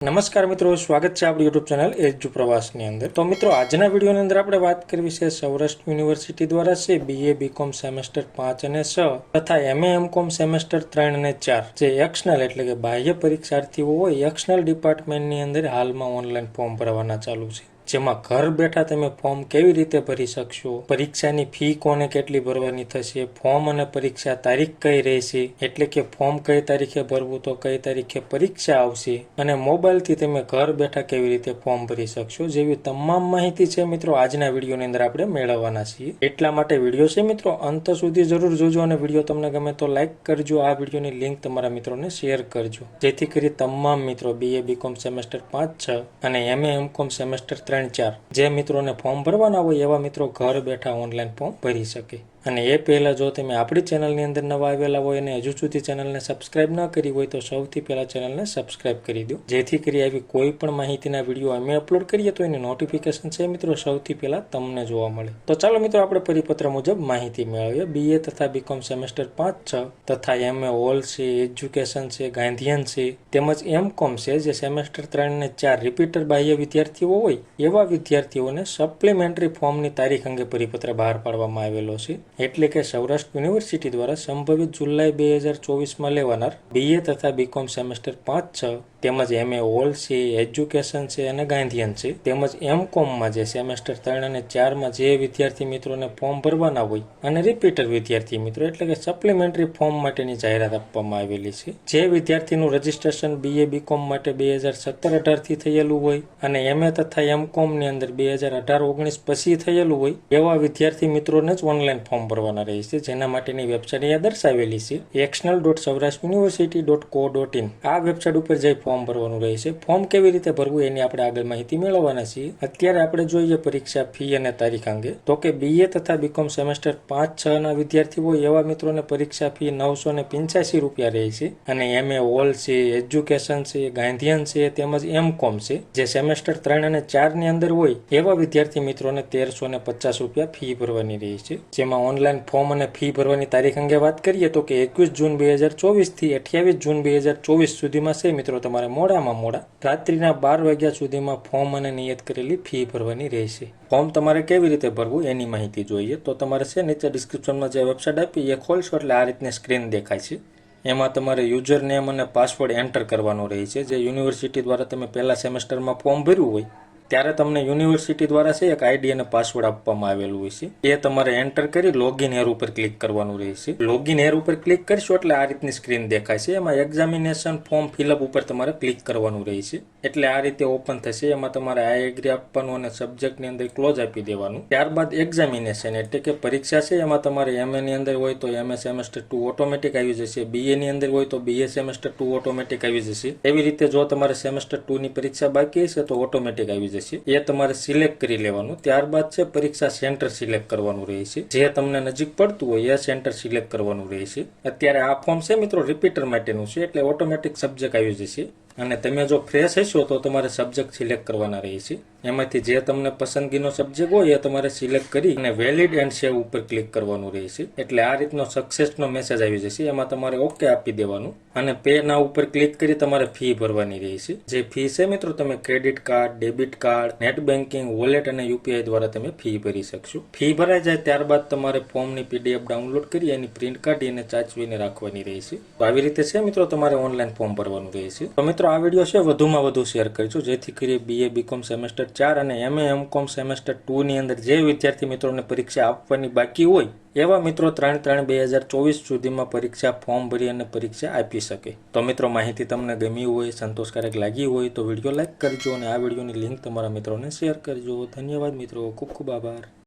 નમસ્કાર મિત્રો, સ્વાગત છે આપણી યુટ્યુબ ચેનલ એજુ પ્રવાસની અંદર. તો મિત્રો, આજના વિડીયોની અંદર આપણે વાત કરવી છે સૌરાષ્ટ્ર યુનિવર્સિટી દ્વારા છે બીએ બીકોમ સેમેસ્ટર પાંચ અને છ તથા એમએ એમકોમ સેમેસ્ટર ત્રણ અને ચાર. જે એક્સનલ એટલે કે બાહ્ય પરીક્ષાર્થીઓ હોય એક્સનલ ડિપાર્ટમેન્ટની અંદર હાલમાં ઓનલાઈન ફોર્મ ભરવાના ચાલુ છે. જેમાં ઘર બેઠા તમે ફોર્મ કેવી રીતે ભરી શકશો? પરીક્ષાની ફી કોને કેટલી ભરવાની થશે? ફોર્મ અને પરીક્ષા તારીખ કઈ રહેશે? એટલે કે ફોર્મ કઈ તારીખે ભરવું તો કઈ તારીખે પરીક્ષા આવશે? અને મોબાઈલથી તમે ઘર બેઠા કેવી રીતે ફોર્મ ભરી શકશો? જેવી તમામ માહિતી છે મિત્રો આજના વિડીયોની અંદર આપણે મેળવવાના છીએ. એટલા માટે વીડિયો છે મિત્રો અંત સુધી જરૂર જોજો અને વીડિયો તમને ગમે તો લાઈક કરજો. આ વિડીયોની લિંક તમારા મિત્રોને શેર કરજો. જેથી કરી તમામ મિત્રો બીએ બીકોમ સેમેસ્ટર પાંચ છ અને એમએ એમકોમ સેમેસ્ટર ત્રણ ચાર જે મિત્રોને ફોર્મ ભરવાના હોય એવા મિત્રો ઘર બેઠા ઓનલાઈન ફોર્મ ભરી શકે. અને એ પહેલાં જો તમે આપણી ચેનલની અંદર નવા આવેલા હોય અને હજુ સુધી ચેનલને સબસ્ક્રાઇબ ન કરી હોય તો સૌથી પહેલાં ચેનલને સબસ્ક્રાઇબ કરી દો. જેથી કરી આવી કોઈ પણ માહિતીના વીડિયો અમે અપલોડ કરીએ તો એની નોટિફિકેશન છે મિત્રો સૌથી પહેલાં તમને જોવા મળે. તો ચાલો મિત્રો આપણે પરિપત્ર મુજબ માહિતી મેળવીએ. બીએ તથા બીકોમ સેમેસ્ટર પાંચ, છ તથા એમએ ઓલ છે એજ્યુકેશન છે, ગાંધીયન છે, તેમજ એમ કોમ છે. જે સેમેસ્ટર ત્રણ ને ચાર રિપીટર બાહ્ય વિદ્યાર્થીઓ હોય એવા વિદ્યાર્થીઓને સપ્લિમેન્ટરી ફોર્મની તારીખ અંગે પરિપત્ર બહાર પાડવામાં આવેલો છે. એટલે કે સૌરાષ્ટ્ર યુનિવર્સિટી દ્વારા સંભવિત જુલાઈ બે હજાર ચોવીસમાં લેવાનાર બીએ તથા બીકોમ સેમેસ્ટર પાંચ છ તેમજ એમએ ઓલ છે એજ્યુકેશન છે અને ગાંધીયન છે તેમજ એમ કોમમાં જે સેમેસ્ટર ત્રણ અને ચારમાં જે વિદ્યાર્થી મિત્રોને ફોર્મ ભરવાના હોય અને રિપીટર વિદ્યાર્થી મિત્રો એટલે કે સપ્લિમેન્ટરી ફોર્મ માટેની જાહેરાત આપવામાં આવેલી છે. જે વિદ્યાર્થીનું રજિસ્ટ્રેશન બીએ બીકોમ માટે બે હજાર સત્તર અઢારથી થયેલું હોય અને એમએ તથા એમ કોમની અંદર બે હજાર અઢાર, ઓગણીસ પછી થયેલું હોય, એવા વિદ્યાર્થી મિત્રોને જ ઓનલાઈન ફોર્મ ભરવાના રહે છે, જેના માટેની વેબસાઇટ અહીંયા દર્શાવેલી છે external dot Saurashtra university dot co dot in આ વેબસાઇટ ઉપર જઈ ફોર્મ ભરવાનું રહે છે ફોર્મ કેવી રીતે ભરવું એની આપણે આગળ માહિતી મેળવવાના છીએ. અત્યારે આપણે જોઈએ પરીક્ષા ફી અને તારીખ અંગે. તો કે બીએ તથા બીકોમ સેમેસ્ટર પાંચ, છ ના વિદ્યાર્થી હોય, એવા મિત્રોને પરીક્ષા ફી નવસો ને પંચ્યાસી રૂપિયા રહે છે. અને એમએ ઓલ છે એજ્યુકેશન છે ગાંધીયન છે, તેમજ એમ કોમ છે, જે સેમેસ્ટર ત્રણ અને ચાર ની અંદર હોય એવા વિદ્યાર્થી મિત્રોને તેરસો ને પચાસ રૂપિયા ફી ભરવાની રહે છે. જેમાં ઓનલાઈન ફોર્મ અને ફી ભરવાની તારીખ અંગે વાત કરીએ તો કે એકવીસ જૂન બે હજાર ચોવીસથી અઠ્યાવીસ જૂન બે હજાર ચોવીસ સુધીમાં છે મિત્રો તમારે મોડામાં મોડા. રાત્રિના બાર વાગ્યા સુધીમાં ફોર્મ અને નિયત કરેલી ફી ભરવાની રહેશે ફોર્મ તમારે કેવી રીતે ભરવું એની માહિતી જોઈએ તો તમારે છે નીચે ડિસ્ક્રિપ્શનમાં જે વેબસાઇટ આપી એ ખોલશો એટલે આ રીતની સ્ક્રીન દેખાય છે. એમાં તમારે યુઝર નેમ અને પાસવર્ડ એન્ટર કરવાનો રહે છે. જે યુનિવર્સિટી દ્વારા તમે પહેલા સેમેસ્ટરમાં ફોર્મ ભર્યું હોય ત્યારે તમને યુનિવર્સિટી દ્વારા છે એક આઈડી અને પાસવર્ડ આપવામાં આવેલું હોય છે. એ તમારે એન્ટર કરી લોગિન એર ઉપર ક્લિક કરવાનું રહેશે. લોગિન એર ઉપર ક્લિક કરશો એટલે આ રીતની સ્ક્રીન દેખાય છે. એમાં એક્ઝામિનેશન ફોર્મ ફિલઅપ ઉપર તમારે ક્લિક કરવાનું રહેશે. એટલે આ રીતે ઓપન થશે. એમાં તમારે આ એગ્રી આપવાનું અને સબ્જેક્ટની અંદર ક્લોઝ આપી દેવાનું. ત્યારબાદ એક્ઝામિનેશન એટલે કે પરીક્ષા છે. એમાં તમારે એમએની અંદર હોય તો એમએ સેમેસ્ટર ટુ ઓટોમેટિક આવી જશે. બીએ ની અંદર હોય તો બીએ સેમેસ્ટર ટુ ઓટોમેટિક આવી જશે. એવી રીતે જો તમારે સેમેસ્ટર ટુ ની પરીક્ષા બાકી હશે તો ઓટોમેટિક આવી જશે. એ તમારે સિલેક્ટ કરી લેવાનું. ત્યારબાદ છે પરીક્ષા સેન્ટર સિલેક્ટ કરવાનું રહે છે જે તમને નજીક પડતું હોય, એ સેન્ટર સિલેક્ટ કરવાનું રહે છે અત્યારે આ ફોર્મ છે મિત્રો રિપીટર માટેનું છે. એટલે ઓટોમેટિક સબ્જેક્ટ આવી જશે. અને તમે જો ફ્રેશ હશો તો તમારે સબ્જેક્ટ સિલેક્ટ કરવાના રહેશે. એમાંથી જે તમને પસંદગીનો સબ્જેક્ટ હોય એ તમારે સિલેક્ટ કરી અને વેલિડ એન્ડ સેવ ઉપર ક્લિક કરવાનું રહેશે. એટલે આ રીતનો સક્સેસનો મેસેજ આવી જશે. એમાં તમારે ઓકે આપી દેવાનું. અને પે ના ઉપર ક્લિક કરી તમારે ફી ભરવાની રહેશે. જે ફી છે મિત્રો, તમે credit card debit card net banking wallet અને યુપીઆઈ દ્વારા તમે ફી ભરી શકશો. ફી ભરાઈ જાય ત્યારબાદ તમારે ફોર્મની પીડીએફ ડાઉનલોડ કરી એની પ્રિન્ટ કાઢી અને ચાચવીને રાખવાની રહેશે. તો આવી રીતે છે મિત્રો, તમારે ઓનલાઈન ફોર્મ ભરવાનું રહેશે. તો મિત્રો આ વીડિયો છે વધુમાં વધુ શેર કરજો જેથી કરી બીએ બીકોમ સેમેસ્ટર ચાર અને એમએ એમ કોમ સેમેસ્ટર ટુની અંદર જે વિદ્યાર્થી મિત્રોને પરીક્ષા આપવાની બાકી હોય, એવા મિત્રો ત્રણ ત્રણ બે હજાર ચોવીસ સુધીમાં પરીક્ષા ફોર્મ ભરી અને પરીક્ષા આપી શકે. તો મિત્રો, માહિતી તમને ગમી હોય, સંતોષકારક લાગી હોય તો વીડિયો લાઇક કરજો અને આ વિડીયોની લિંક તમારા મિત્રોને શેર કરજો. ધન્યવાદ મિત્રો. ખૂબ ખૂબ આભાર.